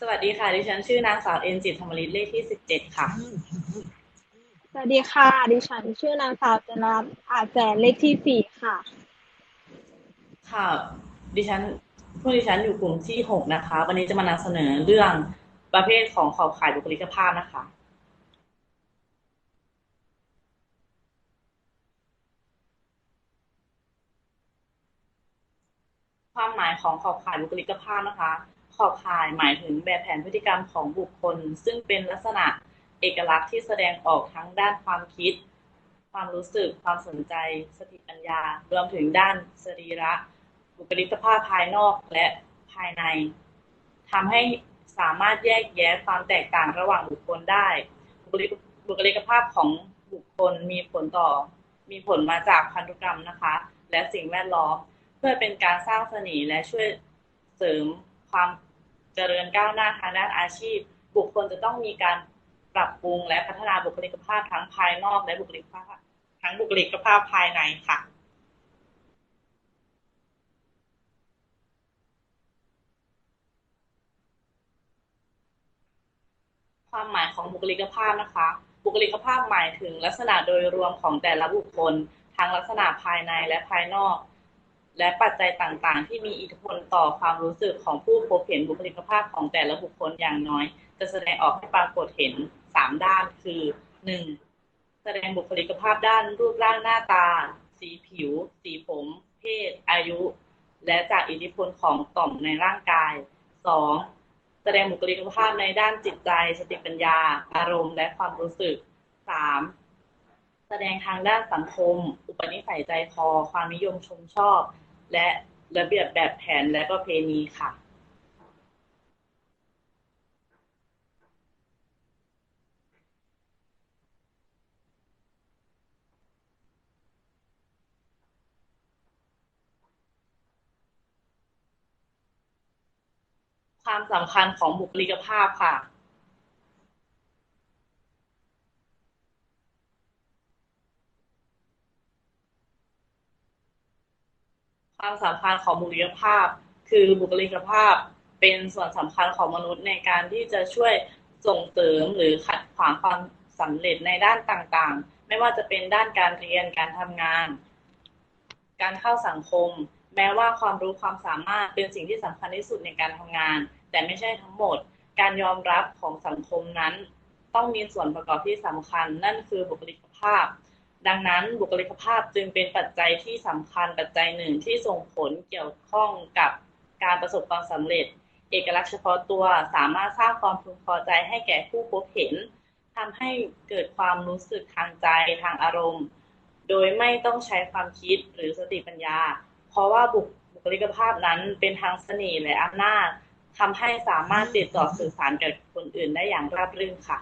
สวัสดีค่ะดิฉันชื่อนางสาวเอ็นจิตธรรมฤทธิ์เลขที่สิบเจ็ดค่ะสวัสดีค่ะ ดิฉันชื่อนางสาวจนรัตน์อาจแสนเลขที่สี่ค่ะ ค่ะ ดิฉันผู้ดิฉันอยู่กลุ่มที่หกนะคะ วันนี้จะมานำเสนอเรื่องประเภทของขอบข่ายบุคลิกภาพนะคะความหมายของขอบข่ายบุคลิกภาพนะคะ ขอบข่ายหมายถึงแบบแผนพฤติกรรมของบุคคล ซึ่งเป็นลักษณะเอกลักษณ์ที่แสดงออกทั้งด้านความคิด ความรู้สึก ความสนใจ สติปัญญา รวมถึงด้านสรีระ บุคลิกภาพภายนอกและภายในทำให้สามารถแยกแยะความแตกต่างระหว่างบุคคลได้ บุคลิกบุคลิกภาพของบุคคลมีผลต่อ มีผลมาจากพันธุกรรมนะคะ และสิ่งแวดล้อม เพื่อเป็นการสร้างเสน่ห์และช่วยเสริมความ เจริญก้าวหน้าทางด้านอาชีพ บุคคลจะต้องมีการปรับปรุงและพัฒนาบุคลิกภาพทั้งภายนอกและบุคลิกภาพทั้งบุคลิกภาพภายในค่ะความหมายของบุคลิกภาพนะคะ บุคลิกภาพหมายถึงลักษณะโดยรวมของแต่ละบุคคล ทั้งลักษณะภายในและภายนอก และปัจจัยต่างๆ ที่มีอิทธิพลต่อความรู้สึกของผู้พบเห็นบุคลิกภาพของแต่ละบุคคลอย่างน้อย จะแสดงออกให้ปรากฏเห็นสามด้านคือหนึ่งแสดงบุคลิกภาพด้านรูปร่างหน้าตา สีผิว สีผม เพศ อายุ และจากอิทธิพลของต่อมในร่างกายสองแสดงบุคลิกภาพในด้านจิตใจ สติปัญญา อารมณ์ และความรู้สึกสามแสดงทางด้านสังคม อุปนิสัยใจคอ ความนิยมชมชอบ และระเบียบแบบแผนและประเพณีค่ะ ความสำคัญของบุคลิกภาพค่ะ ความสำคัญของบุคลิกภาพ คือบุคลิกภาพเป็นส่วนสำคัญของมนุษย์ในการที่จะช่วยส่งเสริมหรือขัดขวางความสำเร็จในด้านต่างๆ ไม่ว่าจะเป็นด้านการเรียนการทำงาน การเข้าสังคม แม้ว่าความรู้ความสามารถเป็นสิ่งที่สำคัญที่สุดในการทำงาน แต่ไม่ใช่ทั้งหมด การยอมรับของสังคมนั้น ต้องมีส่วนประกอบที่สำคัญ นั่นคือบุคลิกภาพ ดังนั้นบุคลิกภาพจึงเป็นปัจจัยที่สำคัญปัจจัยหนึ่งที่ส่งผลเกี่ยวข้องกับการประสบความสำเร็จ เอกลักษณ์เฉพาะตัวสามารถสร้างความพึงพอใจให้แก่ผู้พบเห็นทำให้เกิดความรู้สึกทางใจทางอารมณ์ โดยไม่ต้องใช้ความคิดหรือสติปัญญา เพราะว่าบุคลิกภาพนั้นเป็นทางเสน่ห์และอำนาจทำให้สามารถติดต่อสื่อสารกับคนอื่นได้อย่างราบรื่นค่ะ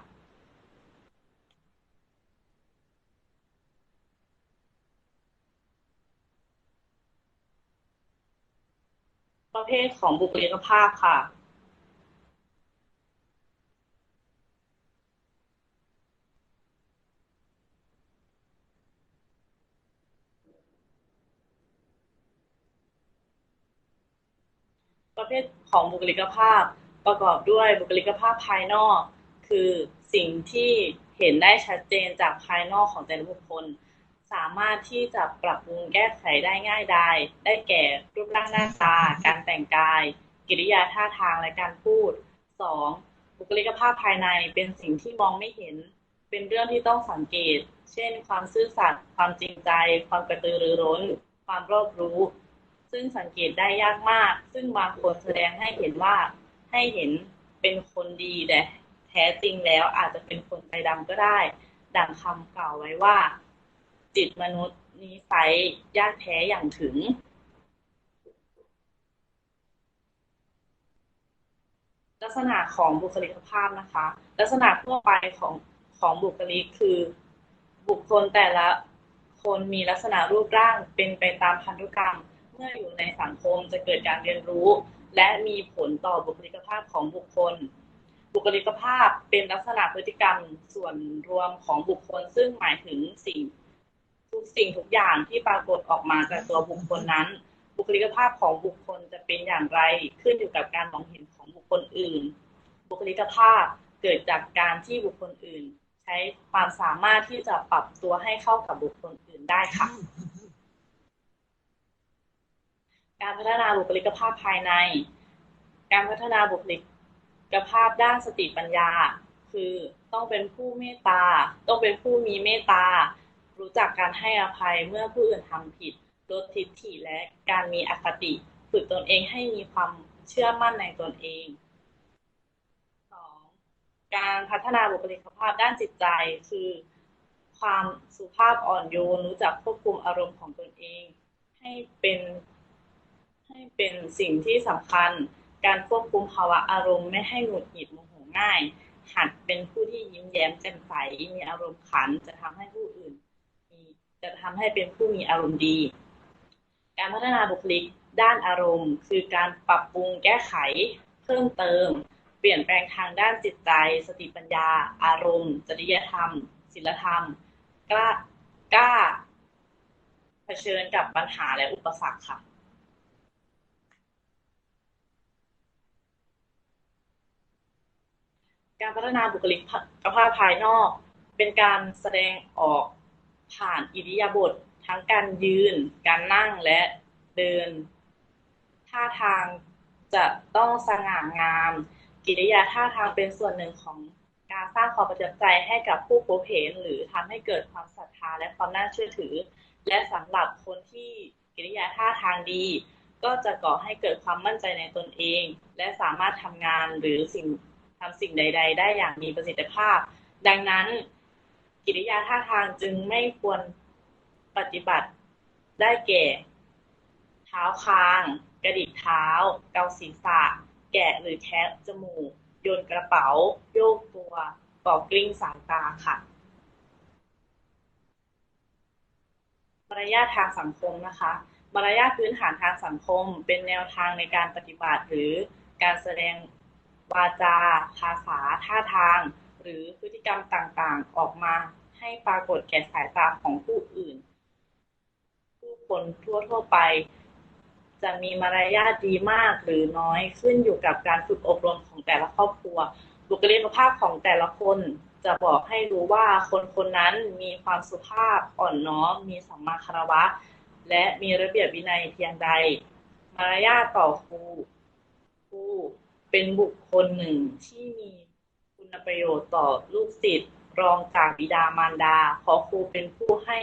ประเภทของบุคลิกภาพค่ะประเภทของบุคลิกภาพประกอบด้วยบุคลิกภาพภายนอก คือสิ่งที่เห็นได้ชัดเจนจากภายนอกของแต่ละบุคคล สามารถที่จะปรับปรุงแก้ไขได้ง่ายดายได้แก่รูปร่างหน้าตา การแต่งกาย กิริยาท่าทางและการพูด 2. บุคลิกภาพภายในเป็นสิ่งที่มองไม่เห็น เป็นเรื่องที่ต้องสังเกต เช่น ความซื่อสัตย์ความจริงใจ ความกระตือรือร้น ความรอบรู้ ซึ่งสังเกตได้ยากมาก ซึ่งบางคนแสดงให้เห็นว่าให้เห็นเป็นคนดีแต่แท้จริงแล้วอาจจะเป็นคนใจดำก็ได้ ดังคำกล่าวไว้ว่า จิตมนุษย์นี้ไซยากแท้อย่างถึง ลักษณะของบุคลิกภาพนะคะ ลักษณะทั่วไปของของบุคลิกคือบุคคลแต่ละคนมีลักษณะรูปร่างเป็นไปตามพันธุกรรม เมื่ออยู่ในสังคมจะเกิดการเรียนรู้ และมีผลต่อบุคลิกภาพของบุคคล บุคลิกภาพเป็นลักษณะพฤติกรรมส่วนรวมของบุคคล ซึ่งหมายถึงสิ่ง ทุกสิ่งทุกอย่างที่ปรากฏออกมาจากตัวบุคคลนั้น บุคลิกภาพของบุคคลจะเป็นอย่างไรขึ้นอยู่กับการมองเห็นของบุคคลอื่น บุคลิกภาพเกิดจากการที่บุคคลอื่น ใช้ความสามารถที่จะปรับตัวให้เข้ากับบุคคลอื่นได้ค่ะ การพัฒนาบุคลิกภาพภายใน การพัฒนาบุคลิกภาพด้านสติปัญญา คือต้องเป็นผู้เมตตา ต้องเป็นผู้มีเมตตา รู้จักการให้อภัยเมื่อผู้อื่นทำผิด ลดทิฏฐิและการมีอคติ ฝึกตนเองให้มีความเชื่อมั่นในตนเอง 2. การพัฒนาบุคลิกภาพด้านจิตใจคือ ความสุภาพอ่อนโยนรู้จักควบคุมอารมณ์ของตนเอง ให้เป็นให้เป็นสิ่งที่สำคัญ การควบคุมภาวะอารมณ์ไม่ให้หงุดหงิดโมโหง่ายหัดเป็นผู้ที่ยิ้มแย้มแจ่มใส มีอารมณ์ขัน จะทำให้ผู้อื่น จะทำให้เป็นผู้มีอารมณ์ดี การพัฒนาบุคลิกด้านอารมณ์ คือการปรับปรุงแก้ไข เพิ่มเติม เปลี่ยนแปลงทางด้านจิตใจ สติปัญญา อารมณ์ จริยธรรมศีลธรรม กล้ากล้าเผชิญกับปัญหาและอุปสรรคค่ะการพัฒนาบุคลิกภาพภายนอก เป็นการแสดงออก ผ่านอิริยาบถทั้งการยืน การนั่งและเดิน ท่าทางจะต้องสง่างาม กิริยาท่าทางเป็นส่วนหนึ่งของการสร้างความประทับใจให้กับผู้พบเห็นหรือทำให้เกิดความศรัทธาและความน่าเชื่อถือ และสำหรับคนที่กิริยาท่าทางดี ก็จะก่อให้เกิดความมั่นใจในตนเอง และสามารถทำงานหรือสิ่งทำสิ่งใด ๆ ได้อย่างมีประสิทธิภาพ ดังนั้น กิริยาท่าทางจึงไม่ควรปฏิบัติได้แก่ เท้าคาง กระดิกเท้า เกาศีรษะ แกะหรือแคะจมูก โยนกระเป๋า โยกตัวก่อกลิ้งสายตาค่ะมารยาททางสังคมนะคะมารยาทพื้นฐานทางสังคม เป็นแนวทางในการปฏิบัติหรือการแสดงวาจา ภาษา ท่าทาง หรือพฤติกรรมต่างๆ ออกมาให้ปรากฏแก่สายตาของผู้อื่น ผู้คนทั่วๆไป จะมีมารยาทดีมากหรือน้อยขึ้นอยู่กับการฝึกอบรมของแต่ละครอบครัว บุคลิกภาพของแต่ละคนจะบอกให้รู้ว่าคนคนนั้นมีความสุภาพอ่อนน้อม มีสัมมาคารวะ และมีระเบียบวินัยเพียงใด มารยาทต่อครูครูเป็นบุคคลหนึ่งที่มี คุณประโยชน์ต่อลูกศิษย์รองจากบิดามารดา เพราะครูเป็นผู้ให้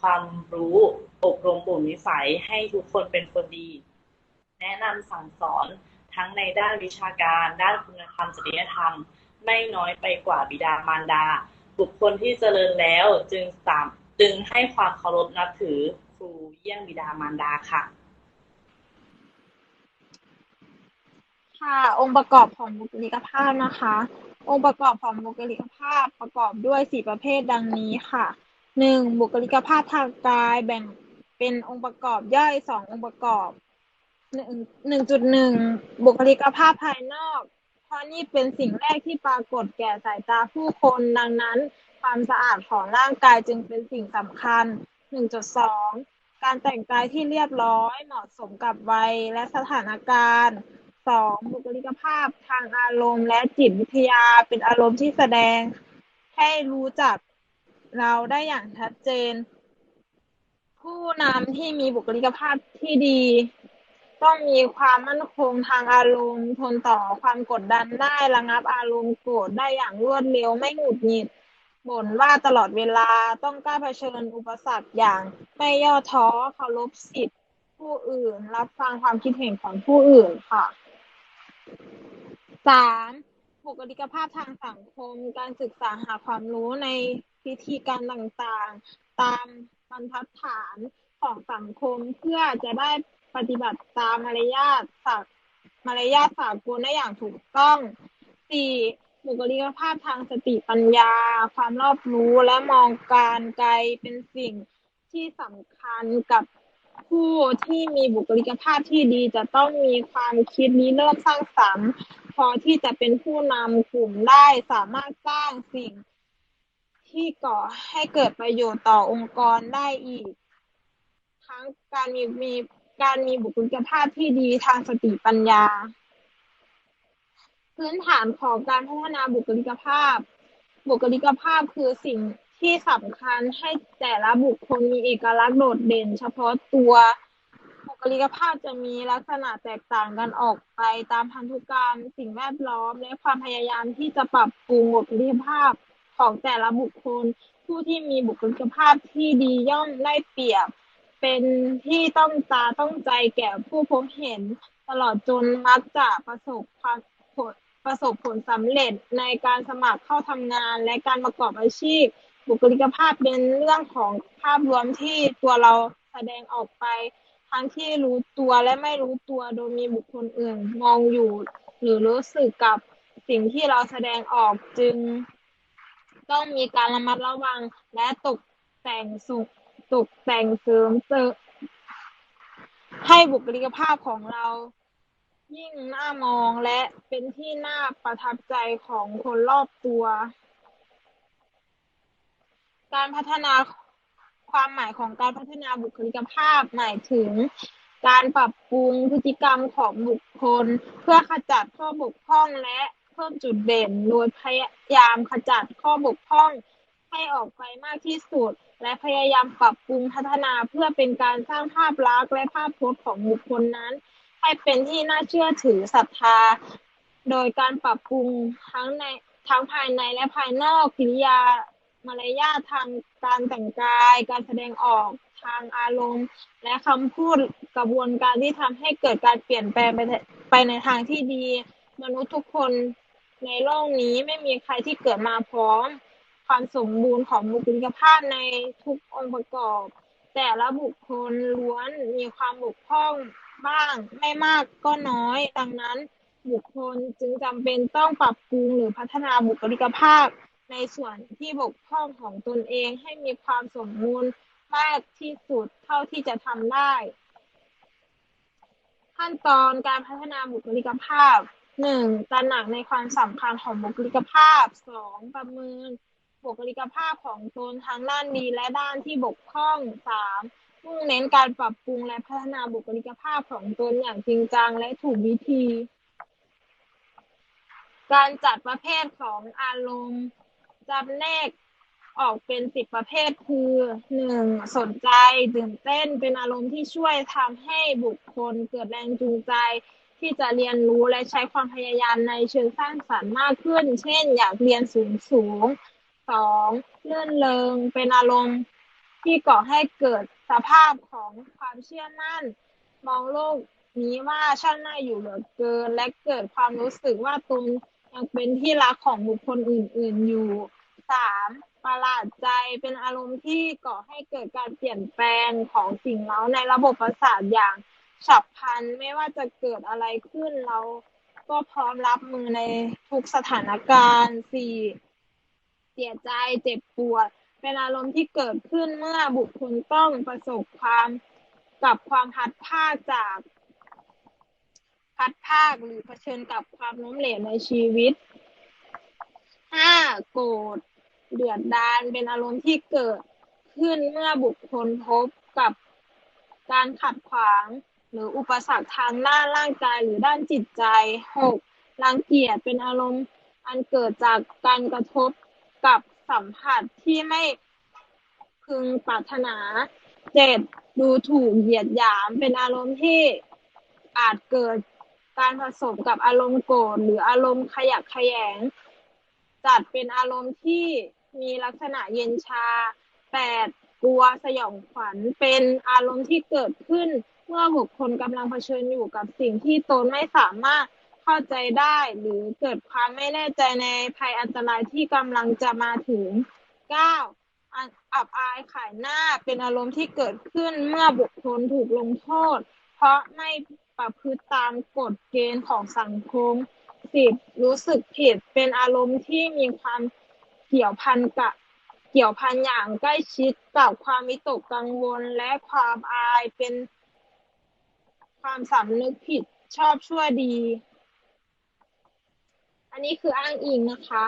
ความรู้อบรมบ่มนิสัยให้ทุกคนเป็นคนดี แนะนำสั่งสอนทั้งในด้านวิชาการ ด้านคุณธรรมจริยธรรม ไม่น้อยไปกว่าบิดามารดา บุคคลที่เจริญแล้วจึงสามจึงให้ความเคารพนับถือครูเยี่ยงบิดามารดาค่ะ ค่ะ องค์ประกอบของบุคลิกภาพนะคะ องค์ประกอบของบุคลิกภาพประกอบด้วยสี่ประเภทดังนี้ค่ะหนึ่งบุคลิกภาพทางกายแบ่งเป็นองค์ประกอบย่อยสององค์ประกอบหนึ่งหนึ่งจุดหนึ่งบุคลิกภาพภายนอกเพราะนี่เป็นสิ่งแรกที่ปรากฏแก่สายตาผู้คนดังนั้น ความสะอาดของร่างกายจึงเป็นสิ่งสำคัญหนึ่งจุดสองการแต่งกายที่เรียบร้อยเหมาะสมกับวัยและสถานการณ์ สองบุคลิกภาพทางอารมณ์และจิตวิทยาเป็นอารมณ์ที่แสดงให้รู้จักเราได้อย่างชัดเจน ผู้นำที่มีบุคลิกภาพที่ดี ต้องมีความมั่นคงทางอารมณ์ทนต่อความกดดันได้ระงับอารมณ์โกรธได้อย่างรวดเร็วไม่หงุดหงิดบ่นว่าตลอดเวลาต้องกล้าเผชิญอุปสรรคอย่างไม่ย่อท้อเคารพสิทธิผู้อื่น รับฟังความคิดเห็นของผู้อื่นค่ะ สามบุคลิกภาพทางสังคม การศึกษาหาความรู้ในพิธีการต่างๆ ตามบรรทัดฐานของสังคมเพื่อจะได้ปฏิบัติตามมารยาทสากมารยาทสากลได้อย่างถูกต้องสี่บุคลิกภาพทางสติปัญญา ความรอบรู้และมองการไกลเป็นสิ่งที่สำคัญกับ ผู้ที่มีบุคลิกภาพที่ดีจะต้องมีความคิดนี้เริ่มสร้างสรรค์พอที่จะเป็นผู้นำกลุ่มได้สามารถสร้างสิ่งที่ก่อให้เกิดประโยชน์ต่อองค์กรได้อีก ทั้งการมีมีการมีบุคลิกภาพที่ดีทางสติปัญญา พื้นฐานของการพัฒนาบุคลิกภาพ บุคลิกภาพคือสิ่ง ที่สำคัญให้แต่ละบุคคลมีเอกลักษณ์โดดเด่น เฉพาะตัวบุคลิกภาพจะมีลักษณะแตกต่างกันออกไปตามพันธุกรรม สิ่งแวดล้อม และความพยายามที่จะปรับปรุงบุคลิกภาพของแต่ละบุคคล ผู้ที่มีบุคลิกภาพที่ดีย่อมได้เปรียบ เป็นที่ต้องตาต้องใจแก่ผู้พบเห็น ตลอดจนมักจะประสบความผลประสบผลสำเร็จในการสมัครเข้าทำงานและการประกอบอาชีพ บุคลิกภาพเป็นเรื่องของภาพรวมที่ตัวเราแสดงออกไป ทั้งที่รู้ตัวและไม่รู้ตัวโดยมีบุคคลอื่น มองอยู่ หรือรู้สึกกับสิ่งที่เราแสดงออกจึง ต้องมีการระมัดระวัง และตกแต่งสุขตกแต่งเสริมเติมให้บุคลิกภาพของเรา ยิ่งน่ามองและเป็นที่น่าประทับใจของคนรอบตัว การพัฒนาความหมายของการพัฒนาบุคลิกภาพหมายถึง การปรับปรุงพฤติกรรมของบุคคล เพื่อขจัดข้อบกพร่องและเพิ่มจุดเด่น โดยพยายามขจัดข้อบกพร่องให้ออกไปมากที่สุด และพยายามปรับปรุงพัฒนาเพื่อเป็นการสร้างภาพลักษณ์และภาพพจน์ของบุคคลนั้น ให้เป็นที่น่าเชื่อถือศรัทธา โดยการปรับปรุงทั้งในทั้งภายในและภายนอกกิริยา มารยาททางการแต่งกาย การแสดงออกทางอารมณ์ และคำพูดกระบวนการที่ทำให้เกิดการเปลี่ยนแปลงไปไปในทางที่ดี มนุษย์ทุกคนในโลกนี้ไม่มีใครที่เกิดมาพร้อม ความสมบูรณ์ของบุคลิกภาพในทุกองค์ประกอบ แต่ละบุคคลล้วนมีความบกพร่องบ้างไม่มากก็น้อย ดังนั้นบุคคลจึงจำเป็นต้องปรับปรุงหรือพัฒนาบุคลิกภาพ ในส่วนที่บกพร่องของตนเองให้มีความสมบูรณ์มากที่สุดเท่าที่จะทำได้ ขั้นตอนการพัฒนาบุคลิกภาพหนึ่งตระหนักในความสำคัญของบุคลิกภาพสองประเมินบุคลิกภาพของตนทั้งด้านดีและด้านที่บกพร่องสามมุ่งเน้นการปรับปรุงและพัฒนาบุคลิกภาพของตนอย่างจริงจังและถูกวิธี การจัดประเภทของอารมณ์ จำแนกออกเป็นสิบประเภทคือหนึ่งสนใจตื่นเต้นเป็นอารมณ์ที่ช่วยทำให้บุคคลเกิดแรงจูงใจ ที่จะเรียนรู้และใช้ความพยายามในเชิงสร้างสรรค์มากขึ้น เช่น อยากเรียนสูงสูงสองเลื่อนเริงเป็นอารมณ์ที่ก่อให้เกิดสภาพของความเชื่อมั่น มองโลกนี้ว่าช่างน่าอยู่เหลือเกิน และเกิดความรู้สึกว่าตนยังเป็นที่รักของบุคคลอื่น ๆอยู่ สามประหลาดใจเป็นอารมณ์ที่ก่อให้เกิดการเปลี่ยนแปลงของสิ่งเร้าในระบบประสาทอย่างฉับพลันไม่ว่าจะเกิดอะไรขึ้นเราก็พร้อมรับมือในทุกสถานการณ์สี่เสียใจเจ็บปวด เป็นอารมณ์ที่เกิดขึ้นเมื่อบุคคลต้องประสบความกับความพัดพาจากพัดภาคหรือเผชิญกับความล้มเหลวในชีวิต ห้าโกรธ เดือดดาลเป็นอารมณ์ที่เกิดขึ้นเมื่อบุคคลพบกับการขัดขวาง หรืออุปสรรคทางด้านร่างกายหรือด้านจิตใจหกรังเกียจเป็นอารมณ์อันเกิดจากการกระทบกับสัมผัสที่ไม่พึงปรารถนาเจ็ดดูถูกเหยียดหยามเป็นอารมณ์ที่อาจเกิดการผสมกับอารมณ์โกรธหรืออารมณ์ขยักขยง จัดเป็นอารมณ์ที่ มีลักษณะเย็นชาแปดกลัวสยองขวัญ เป็นอารมณ์ที่เกิดขึ้น เมื่อบุคคลกำลังเผชิญอยู่กับสิ่งที่ตนไม่สามารถเข้าใจได้ หรือเกิดความไม่แน่ใจในภัยอันตรายที่กำลังจะมาถึงเก้าอับอายขายหน้าเป็นอารมณ์ที่เกิดขึ้นเมื่อบุคคลถูกลงโทษ เพราะไม่ประพฤติตามกฎเกณฑ์ของสังคมสิบรู้สึกผิดเป็นอารมณ์ที่มีความ เกี่ยวพันกับเกี่ยวพันอย่างใกล้ชิดกับความวิตกกังวลและความอายเป็นความสำนึกผิดชอบชั่วดี อันนี้คืออ้างอิงนะคะ